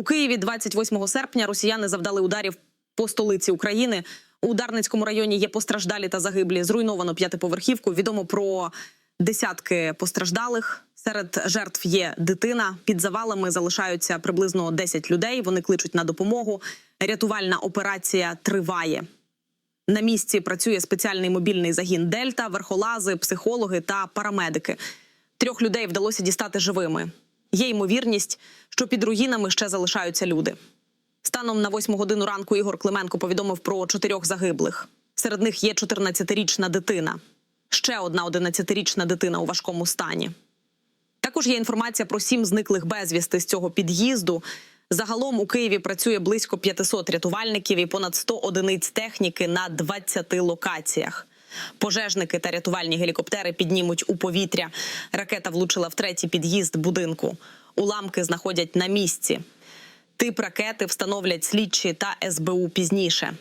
У Києві 28 серпня росіяни завдали ударів по столиці України. У Дарницькому районі є постраждалі та загиблі. Зруйновано п'ятиповерхівку. Відомо про десятки постраждалих. Серед жертв є дитина. Під завалами залишаються приблизно 10 людей. Вони кличуть на допомогу. Рятувальна операція триває. На місці працює спеціальний мобільний загін Дельта, верхолази, психологи та парамедики. Трьох людей вдалося дістати живими. Є ймовірність, що під руїнами ще залишаються люди. Станом на восьму годину ранку Ігор Клименко повідомив про чотирьох загиблих. Серед них є 14-річна дитина. Ще одна 11-річна дитина у важкому стані. Також є інформація про сім зниклих безвісти з цього під'їзду. Загалом у Києві працює близько 500 рятувальників і понад 100 одиниць техніки на 20 локаціях. Пожежники та рятувальні гелікоптери піднімуть у повітря. Ракета влучила в третій під'їзд будинку. Уламки знаходять на місці. Тип ракети встановлять слідчі та СБУ пізніше.